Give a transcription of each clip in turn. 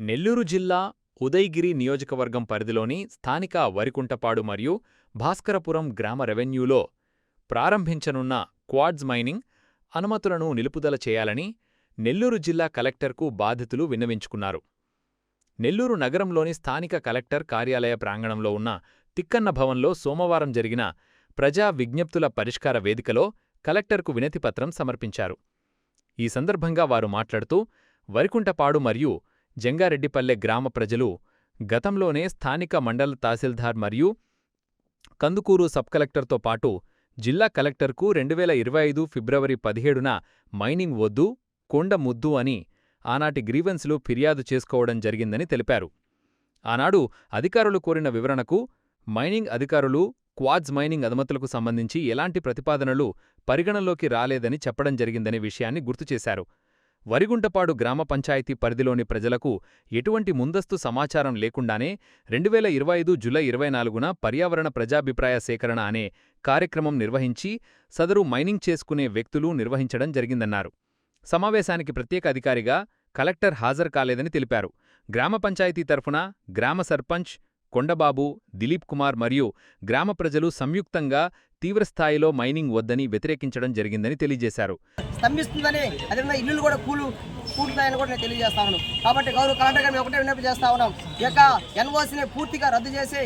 నెల్లూరు జిల్లా ఉదయగిరి నియోజకవర్గం పరిధిలోని స్థానిక వరికుంటపాడు మరియు భాస్కరపురం గ్రామ రెవెన్యూలో ప్రారంభించనున్న క్వాడ్స్ మైనింగ్ అనుమతులను నిలుపుదల చేయాలని నెల్లూరు జిల్లా కలెక్టర్కు బాధితులు విన్నవించుకున్నారు. నెల్లూరు నగరంలోని స్థానిక కలెక్టర్ కార్యాలయ ప్రాంగణంలో ఉన్న తిక్కన్న భవన్లో సోమవారం జరిగిన ప్రజా విజ్ఞప్తుల పరిష్కార వేదికలో కలెక్టర్కు వినతిపత్రం సమర్పించారు. ఈ సందర్భంగా వారు మాట్లాడుతూ వరికుంటపాడు మరియు జంగారెడ్డిపల్లె గ్రామ ప్రజలు గతంలోనే స్థానిక మండల తహసీల్దార్ మరియు కందుకూరు సబ్ కలెక్టర్తో పాటు జిల్లా కలెక్టర్కు రెండువేల ఇరవై ఐదు ఫిబ్రవరి పదిహేడున మైనింగ్ వద్దు కొండ ముద్దు అని ఆనాటి గ్రీవెన్స్లు ఫిర్యాదు చేసుకోవడం జరిగిందని తెలిపారు. ఆనాడు అధికారులు కోరిన వివరణకు మైనింగ్ అధికారులు క్వాజ్ మైనింగ్ అనుమతులకు సంబంధించి ఎలాంటి ప్రతిపాదనలు పరిగణలోకి రాలేదని చెప్పడం జరిగిందనే విషయాన్ని గుర్తుచేశారు. వరిగుంటపాడు గ్రామ పంచాయతీ పరిధిలోని ప్రజలకు ఎటువంటి ముందస్తు సమాచారం లేకుండానే రెండువేల ఇరవై ఐదు జులై ఇరవై నాలుగున పర్యావరణ ప్రజాభిప్రాయ సేకరణ అనే కార్యక్రమం నిర్వహించి సదరు మైనింగ్ చేసుకునే వ్యక్తులు నిర్వహించడం జరిగిందన్నారు. సమావేశానికి ప్రత్యేక అధికారిగా కలెక్టర్ హాజరు కాలేదని తెలిపారు. గ్రామ పంచాయతీ తరఫున గ్రామ సర్పంచ్ కొండబాబు దిలీప్ కుమార్ మరియు గ్రామ ప్రజలు సంయుక్తంగా తీవ్రస్థాయిలో మైనింగ్ వద్దని వ్యతిరేకించడం జరిగిందని తెలియజేశారు. స్తంభిస్తుందని అదేవిధంగా ఇల్లులు కూడా కూలు కూలుతాయని కూడా నేను తెలియజేస్తా ఉన్నాను. కాబట్టి గౌరవ కలెక్టర్ గారిని ఒకటే విన్నపం చేస్తా ఉన్నాం. ఈ యొక్క ఎన్ఓసిని పూర్తిగా రద్దు చేసి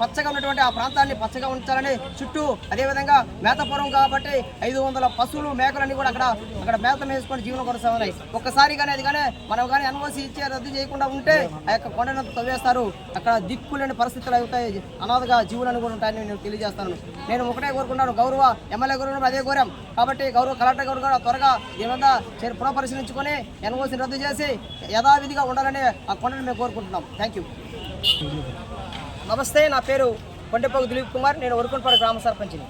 పచ్చగా ఉన్నటువంటి ఆ ప్రాంతాన్ని పచ్చగా ఉంచాలని చుట్టూ అదేవిధంగా మేతపురం కాబట్టి ఐదు వందల పశువులు మేకలన్నీ కూడా అక్కడ అక్కడ మేత వేసుకొని జీవనం కొనసాగున్నాయి ఒక్కసారి కానీ అది కానీ మనం కానీ ఎన్ఓసి ఇచ్చే రద్దు చేయకుండా ఉంటే ఆ యొక్క కొండను తవ్వేస్తారు. అక్కడ దిక్కులేని పరిస్థితులు అవుతాయి. అనాథగా జీవులను కూడా ఉంటాయని నేను తెలియజేస్తాను. నేను ఒకటే కోరుకున్నాను గౌరవ ఎమ్మెల్యే గౌరవం అదే కోరాం. కాబట్టి గౌరవ కలెక్టర్ గారు కూడా త్వరగా దీని పునఃపరిశీలించుకొని ఎన్ఓసిని రద్దు చేసి యథావిధిగా ఉండాలని ఆ కొండను మేము కోరుకుంటున్నాం. థ్యాంక్ యూ నమస్తే నా పేరు కొండపోగు దిలీప్ కుమార్. నేను వరకుంటపాడు గ్రామ సర్పంచిని.